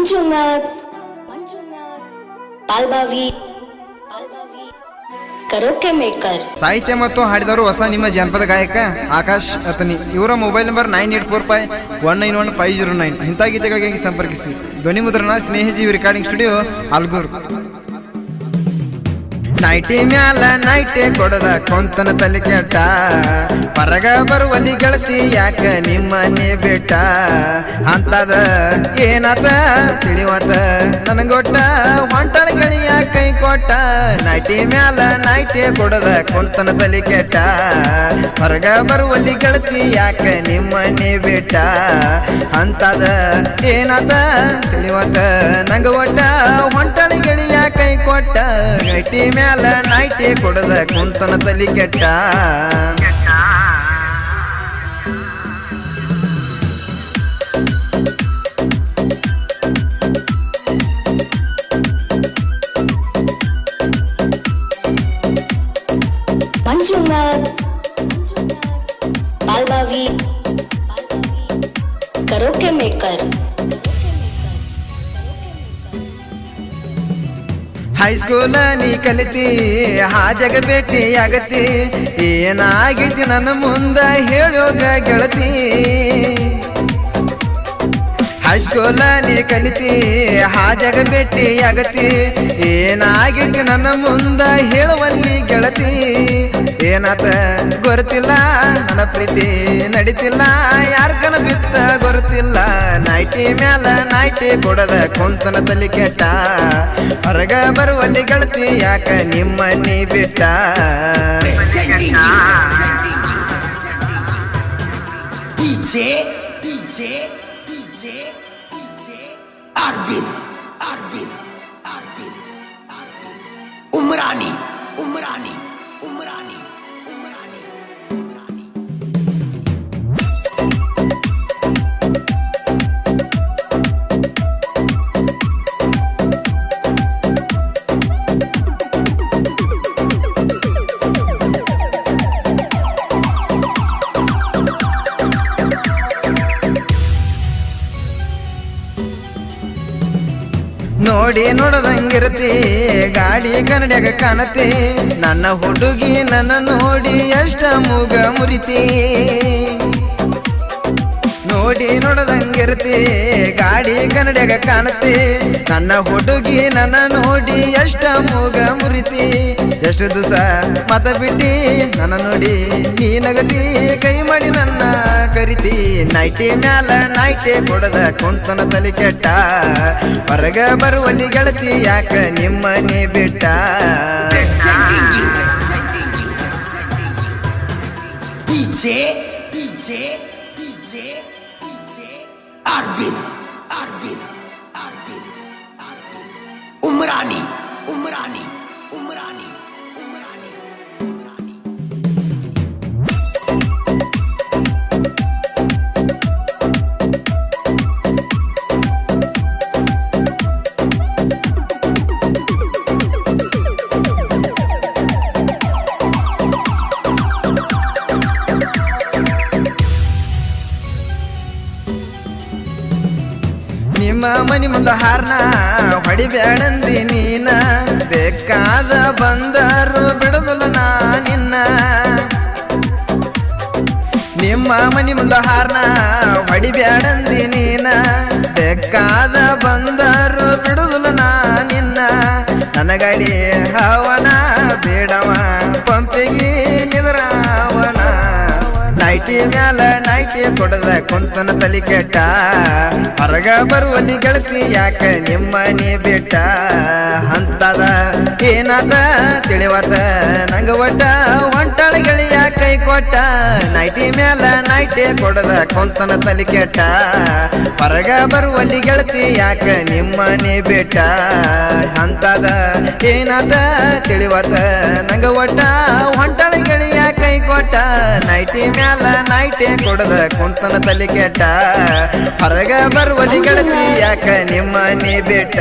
ಮಂಜುನಾಥ್. ಸಾಹಿತ್ಯ ಮತ್ತು ಹಾಡಿದವರು ಹೊಸ ನಿಮ್ಮ ಜನಪದ ಗಾಯಕ ಆಕಾಶ್ ಅತನಿ ಇವರ mobile number nine eight four five one nine one five zero nine. ಇಂಥ ಗೀತೆಗಳಿಗೆ ಸಂಪರ್ಕಿಸಿ. ಧ್ವನಿ ಮುದ್ರಣ Snehajeevi recording studio Algur. Nightie ಮ್ಯಾಲ ನೈಟಿ ಕೊಡದ ಕೊಂತನ ತಲೆ ಕೆಟ್ಟ. ಪರಗ ಬರುವಲ್ಲಿ ಗೆಳತಿ ಯಾಕ ನಿಮ್ಮನೆ ಬೆಟ್ಟ ಅಂತದ ಏನದ ತಿಳಿವತ ನನಗೊಟ್ಟ. ಹೊಂಟಳ ಗಳಿಯ ಕೈ ಕೊಟ್ಟ. ನೈಟಿ ಮ್ಯಾಲ ನೈಟಿ ಕೊಡದ ಕೊಂತನ ತಲೆ ಕೆಟ್ಟ. ಪರಗ ಬರುವಲ್ಲಿ ಗೆಳತಿ ಯಾಕ ನಿಮ್ಮನೆ ಬೆಟ್ಟ ಅಂತದ ಏನದ ತಿಳಿವತ ನಂಗ ಒಟ್ಟ ನೈಟಿ ಮ್ಯಾಲ ನೈಟಿ ಕೊಡದ ಕುಂತನ ತಲಿ ಕೆಟ್ಟ ಮಂಜುನಾಥ್ ಪಾಲ್ಬಾವಿ ಕರೋಕೆ ಹೈಸ್ಕೂಲ ನೀ ಕಲಿತಿ ಹಾಜಗ ಭೇಟಿ ಆಗತಿ ಏನಾಗಿತಿ ನನ್ನ ಮುಂದ ಹೇಳೋಗ ಗೆಳತಿ. ಹೈಸ್ಕೂಲ ನೀ ಕಲಿತಿ ಹಾಜಗ ಭೇಟಿ ಆಗತಿ ಏನಾಗಿತಿ ನನ್ನ ಮುಂದ ಹೇಳುವಲ್ಲಿ ಗೆಳತಿ. ಏನಾತ ಗೊತ್ತಿಲ್ಲ ನನ್ನ ಪ್ರೀತಿ ನಡಿತಿಲ್ಲ ಯಾರ ಕಣ ಬಿತ್ತ ಗೊತ್ತಿಲ್ಲ ನೈಟಿ ಮ್ಯಾಲ ನೈಟಿ ಕೊಡದ ಕುಂತನ ತಲಿ ಕೆಟ್ಟ. ಹೊರಗ ಬರುವಲ್ಲಿ ಗೆಳತಿ ಯಾಕ ನಿಮ್ಮ ನೀ ಬಿಟ್ಟ? ಉಮ್ರಾನಿ ಉಮ್ರಾನಿ DJ, ನೋಡಿ ನೋಡದಂಗಿರುತ್ತೆ ಗಾಡಿ ಕನ್ನಡಿಯಾಗ ಕಾಣತಿ ನನ್ನ ಹುಡುಗಿ ನನ್ನ ನೋಡಿ ಎಷ್ಟ ಮೂಗ ಮುರಿತಿ. ನೋಡಿ ನೋಡದಂಗಿರುತ್ತೆ ಗಾಡಿ ಕನ್ನಡಿಯಾಗ ಕಾಣತಿ ನನ್ನ ಹುಡುಗಿ ನನ್ನ ನೋಡಿ ಎಷ್ಟ ಮೂಗ ಮುರಿತಿ. ಎಷ್ಟು ದಿವಸ ಮತ ಬಿಟ್ಟಿ, ನನ್ನ ನೋಡಿ ನೀ ನಗತಿ ಕೈ ಮಾಡಿ ನನ್ನ ಕರಿತಿ. ನೈಟಿ ಮ್ಯಾಲ ನೈಟಿ ಕೊಡದ ಕುಂತನ ತಲೆ ಕೆಟ್ಟ. ಪರಗ ಬರುವಲ್ಲಿ ಗೆಳತಿ, ಯಾಕ ನಿಮ್ಮನೆ ಬಿಟ್ಟ? DJ DJ DJ Arvind Arvind Arvind Arvind. Umrani Umrani Umrani Umrani. ನಿಮ್ಮ ಮನಿ ಮುಂದ ಹಾರ್ನ ಹೊಡಿಬ್ಯಾಡಂದಿ ನೀನ. ಬೇಕಾದ ಬಂದರು ಬಿಡದಲ್ಲ ನಾ ನಿನ್ನ. ನಿಮ್ಮ ಮನಿ ಮುಂದ ಹಾರ್ನ ಹೊಡಿಬ್ಯಾಡಂದಿ ನೀನ. ಬೇಕಾದ ಬಂದರು ಬಿಡದಲು ನಾ ನಿನ್ನ. ನನ್ನ ಗಾಡಿ ಹವನ ನೈಟಿ ಮ್ಯಾಲ ನೈಟಿ ಕೊಡದ ಕುಂತನ ತಲಿ ಕೆಟ್ಟ. ಹೊರಗ ಬರುವಲ್ಲಿ ಗೆಳತಿ ಯಾಕ ನಿಮ್ಮನೆ ಬಿಟ್ಟ. ಅಂತದ ಏನದ ತಿಳಿವತ ನಂಗ ಒಟ್ಟ ಒಂಟಾಳ ಗೆಳೆಯ ಕೈ ಕೊಟ್ಟ. ನೈಟಿ ಮ್ಯಾಲ ನೈಟಿ ಕೊಡದ ಕುಂತನ ತಲಿ ಕೆಟ್ಟ. ಹೊರಗ ಬರುವಲ್ಲಿ ಗೆಳತಿ ಯಾಕ ನಿಮ್ಮನೆ ಬಿಟ್ಟ. ಅಂತದ ಏನದ ತಿಳಿವತ ನಂಗ ಒಟ್ಟ ಕೊಟ್ಟ ನೈಟಿ ಮ್ಯಾಲ ನೈಟಿ ಕೊಡದ ಕುಂತನ ತಲೆ ಕೆಟ್ಟ. ಹೊರಗ ಬರುವಲ್ಲಿ ಗೆಳತಿ ಯಾಕ ನಿಮ್ಮನೆ ಬೆಟ್ಟ